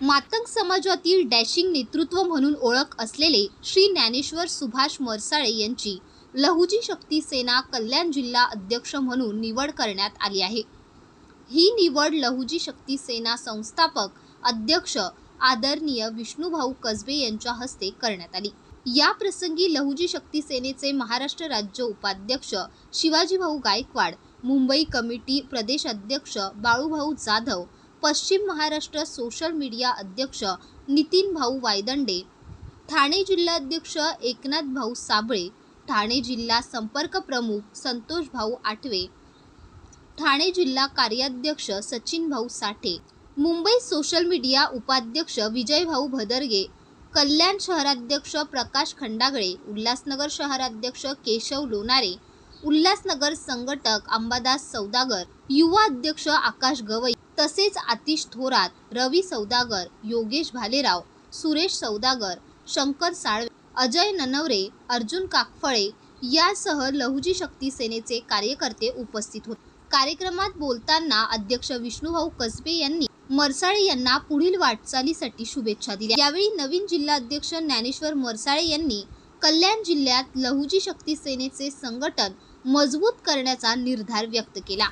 मातंग समाजातील डॅशिंग नेतृत्व म्हणून ओळख असलेले श्री ज्ञानेश्वर सुभाष मरसाळे यांची लहुजी शक्ती सेना कल्याण जिल्हा अध्यक्ष म्हणून निवड करण्यात आली आहे. ही निवड लहुजी शक्ती सेना संस्थापक अध्यक्ष आदरणीय विष्णूभाऊ कसबे यांच्या हस्ते करण्यात आली. या प्रसंगी लहुजी शक्ती सेनेचे महाराष्ट्र राज्य उपाध्यक्ष शिवाजीभाऊ गायकवाड मुंबई कमिटी प्रदेश अध्यक्ष बाळूभाऊ जाधव पश्चिम महाराष्ट्र सोशल मीडिया अध्यक्ष नितीन भाऊ वायदंडे ठाणे जिल्हाध्यक्ष एकनाथ भाऊ साबळे ठाणे जिल्हा संपर्क प्रमुख संतोष भाऊ आठवे ठाणे जिल्हा कार्याध्यक्ष सचिन भाऊ साठे मुंबई सोशल मीडिया उपाध्यक्ष विजय भाऊ भदरगे कल्याण शहराध्यक्ष प्रकाश खंडागळे उल्हासनगर शहराध्यक्ष केशव लोणारे उल्हासनगर संघटक अंबादास सौदागर युवा अध्यक्ष आकाश गवई तसेच आतिश थोरात रवी सौदागर योगेश भालेराव सुरेश सौदागर शंकर साळवे अजय ननवरे अर्जुन काकफळे यासह लहुजी शक्ती सेनेचे कार्यकर्ते उपस्थित होते. कार्यक्रमात बोलताना अध्यक्ष विष्णुभाऊ कसबे यांनी मरसाळे यांना पुढील वाटचालीसाठी शुभेच्छा दिल्या. यावेळी नवीन जिल्हा अध्यक्ष ज्ञानेश्वर मरसाळे यांनी कल्याण जिल्ह्यात लहुजी शक्ती सेनेचे संघटन मजबूत करण्याचा निर्धार व्यक्त केला.